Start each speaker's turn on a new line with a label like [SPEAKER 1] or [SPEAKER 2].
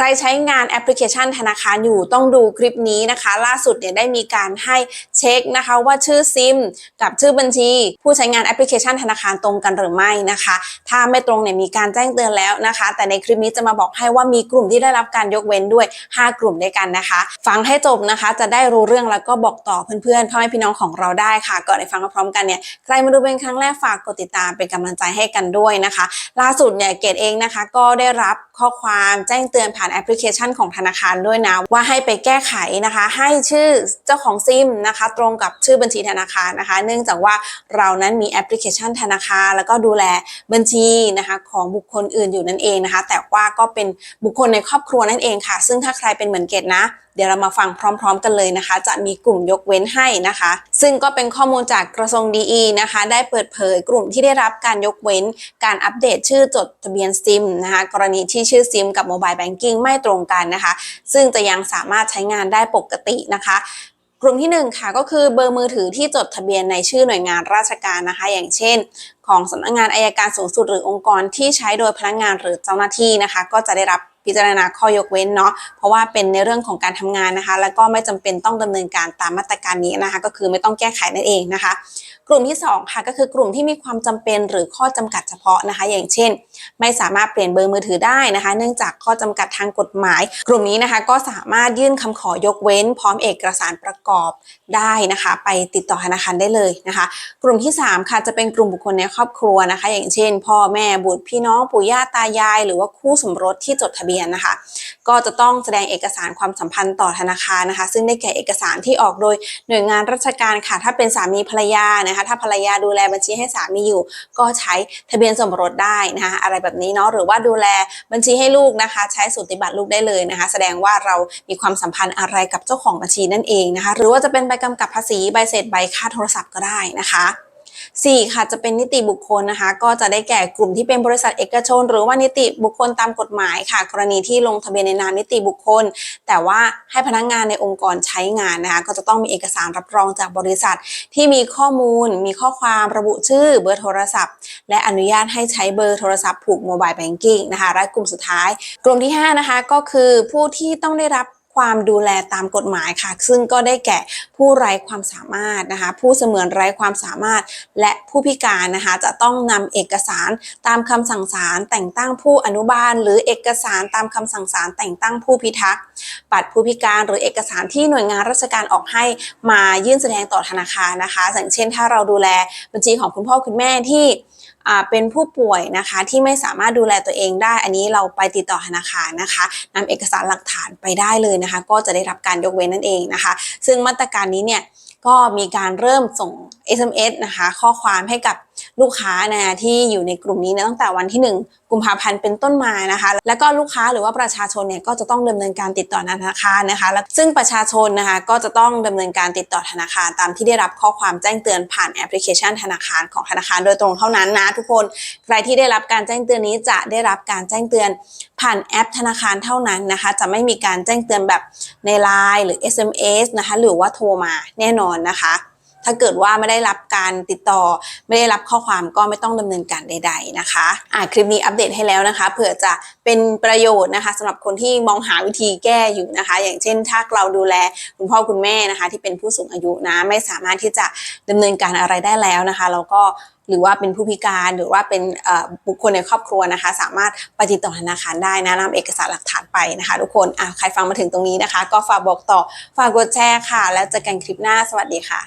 [SPEAKER 1] ครใช้งานแอปพลิเคชันธนาคารอยู่ต้องดูคลิปนี้นะคะ ล่าสุดเนี่ยได้มีการให้เช็คนะคะว่าชื่อซิมกับชื่อบัญชี ผู้ใช้งานแอปพลิเคชันธนาคารตรงกันหรือไม่นะคะ ถ้าไม่ตรงเนี่ยมีการแจ้งเตือนแล้วนะคะ แต่ในคลิปนี้จะมาบอกให้ว่ามีกลุ่มที่ได้รับการยกเว้นด้วย 5 กลุ่มด้วยกันนะคะ ฟังให้จบนะคะ จะได้รู้เรื่องแล้วก็บอกต่อเพื่อนๆพ่อแม่พี่น้องของเราได้ค่ะก่อนไปฟังพร้อมกันเนี่ยใครมาดูเป็นครั้งแรกฝากกดติดตามเป็นกำลังใจให้กันด้วยนะคะ ล่าสุดเนี่ยเกดเองนะคะ ก็ได้รับข้อความแจ้งเตือนผ่านแอปพลิเคชันของธนาคารด้วยนะ ว่าให้ไปแก้ไขนะคะ ให้ชื่อเจ้าของซิมนะคะ ตรงกับชื่อบัญชีธนาคารนะคะ เนื่องจากว่าเรานั้นมีแอปพลิเคชันธนาคาร แล้วก็ดูแลบัญชีนะคะของบุคคลอื่นอยู่นั่นเองนะคะ แต่ว่าก็เป็นบุคคลในครอบครัวนั่นเองค่ะ ซึ่งถ้าใครเป็นเหมือนเกดนะ เดี๋ยวเรามาฟังพร้อม ๆ กันเลยนะคะ จะมีกลุ่มยกเว้นให้นะคะ ซึ่งก็เป็นข้อมูลจากกระทรวงดีนะคะ ได้เปิดเผยกลุ่มที่ได้รับการยกเว้น การอัปเดตชื่อจดทะเบียนซิมนะคะ กรณีที่ชื่อซิมกับโมบายแบงกิ้งไม่ตรงกันนะคะ ซึ่งจะยังสามารถใช้งานได้ปกตินะคะกลุ่มที่หนึ่งค่ะก็คือเบอร์มือถือที่จดทะเบียนในชื่อหน่วยงานราชการนะคะ อย่างเช่น ของสำนักงานอายการสูงสุดหรือองค์กรที่ใช้โดยพนักงานหรือเจ้าหน้าที่นะคะ ก็จะได้รับพิจารณาข้อยกเว้นเนาะเพราะว่าเป็นในเรื่องของการทำงานนะคะ แล้วก็ไม่จำเป็นต้องดำเนินการตามมาตรการนี้นะคะ ก็คือไม่ต้องแก้ไขนั่นเองนะคะ กลุ่มที่สองค่ะก็คือกลุ่มที่มีความจำเป็นหรือข้อจำกัดเฉพาะนะคะ อย่างเช่น ไม่สามารถเปลี่ยนเบอร์มือถือได้นะคะ เนื่องจากข้อจำกัดทางกฎหมาย กลุ่มนี้นะคะก็สามารถยื่นคำขอยกเว้น พร้อมเอกสารประกอบได้นะคะ ไปติดต่อธนาคารได้เลยนะคะ กลุ่มที่ 3 ค่ะจะเป็นกลุ่มบุคคลในครอบครัวนะคะ อย่างเช่น พ่อแม่บุตรพี่น้องปู่ย่าตายาย หรือว่าคู่สมรสที่จดทะเบียนนะคะ ก็จะต้องแสดงเอกสารความสัมพันธ์ต่อธนาคารนะคะ ซึ่งได้แก่เอกสารที่ออกโดยหน่วยงานราชการค่ะ ถ้าเป็นสามีภรรยานะคะ ถ้าภรรยาดูแลบัญชีให้สามีอยู่ ก็ใช้ทะเบียนสมรสได้นะคะอะไรแบบนี้เนาะหรือว่าดูแลบัญชีให้ลูกนะคะ ใช้สูติบัตรลูกได้เลยนะคะ แสดงว่าเรามีความสัมพันธ์อะไรกับเจ้าของบัญชีนั่นเองนะคะ หรือว่าจะเป็นใบกำกับภาษีใบเสร็จใบค่าโทรศัพท์ก็ได้นะคะ 4 ค่ะจะเป็นนิติบุคคลนะคะ ก็จะได้แก่กลุ่มที่เป็นบริษัทเอกชน หรือว่านิติบุคคลตามกฎหมายค่ะ กรณีที่ลงทะเบียนในนามนิติบุคคล แต่ว่าให้พนักงานในองค์กรใช้งานนะคะก็จะต้องมีเอกสารรับรองจากบริษัท ที่มีข้อมูล มีข้อความระบุชื่อเบอร์โทรศัพท์ และอนุญาตให้ใช้เบอร์โทรศัพท์ผูกโมบายแบงกิ้งนะคะและกลุ่มสุดท้าย กลุ่มที่5นะคะก็คือผู้ที่ต้องได้รับ ความดูแลตามกฎหมายค่ะ ซึ่งก็ได้แก่ผู้ไร้ความสามารถนะคะ ผู้เสมือนไร้ความสามารถ และผู้พิการนะคะจะต้องนำเอกสารตามคำสั่งศาลแต่งตั้งผู้อนุบาล หรือเอกสารตามคำสั่งศาลแต่งตั้งผู้พิทักษ์บัตรผู้พิการหรือเอกสารที่หน่วยงานราชการออกให้มายื่นแสดงต่อธนาคารนะคะอย่างเช่น ถ้าเราดูแลบัญชีของคุณพ่อคุณแม่ที่ เป็นผู้ป่วยนะคะที่ไม่สามารถดูแลตัวเองได้ อันนี้เราไปติดต่อธนาคารนะคะนำเอกสารหลักฐานไปได้เลยนะคะ ก็จะได้รับการยกเว้นนั่นเองนะคะ ซึ่งมาตรการนี้เนี่ยก็มีการเริ่มส่ง SMS นะคะ ข้อความให้กับ ลูกค้านะที่อยู่ในกลุ่มนี้เนยตั้งแต่วันที่ 1 กุมภาพันธ์เป็นต้นมานะคะ แล้วก็ลูกค้าหรือว่าประชาชนเนี่ยก็จะต้องดำเนินการติดต่อธนาคารนะคะแล้วซึ่งประชาชนนะคะก็จะต้องดำเนินการติดต่อธนาคาร ตามที่ได้รับข้อความแจ้งเตือนผ่านแอปพลิเคชัน ธนาคารของธนาคารโดยตรงเท่านั้นนะทุกคนใครที่ได้รับการแจ้งเตือนนี้จะได้รับการแจ้งเตือนผ่านแอปธนาคารเท่านั้นนะคะ จะไม่มีการแจ้งเตือนแบบใน Line หรือ SMS นะคะ หรือว่าโทรมาแน่นอนนะคะ ถ้าเกิดว่าไม่ได้รับการติดต่อ ไม่ได้รับข้อความก็ไม่ต้องดำเนินการใด ๆนะคะอ่าคลิปนี้อัปเดตให้แล้วนะคะเผื่อจะเป็นประโยชน์นะคะสำหรับคนที่มองหาวิธีแก้อยู่นะคะ อย่างเช่น ถ้าเราดูแลคุณพ่อคุณแม่นะคะ ที่เป็นผู้สูงอายุนะไม่สามารถที่จะดำเนินการอะไรได้แล้วนะคะแล้วก็หรือว่าเป็นผู้พิการหรือว่าเป็นบุคคลในครอบครัวนะคะ สามารถไปติดต่อธนาคารได้นะนำเอกสารหลักฐานไปนะคะ ทุกคนใครฟังมาถึงตรงนี้นะคะ ก็ฝากบอกต่อฝากกดแชร์ค่ะ แล้วเจอกันคลิปหน้าสวัสดีค่ะ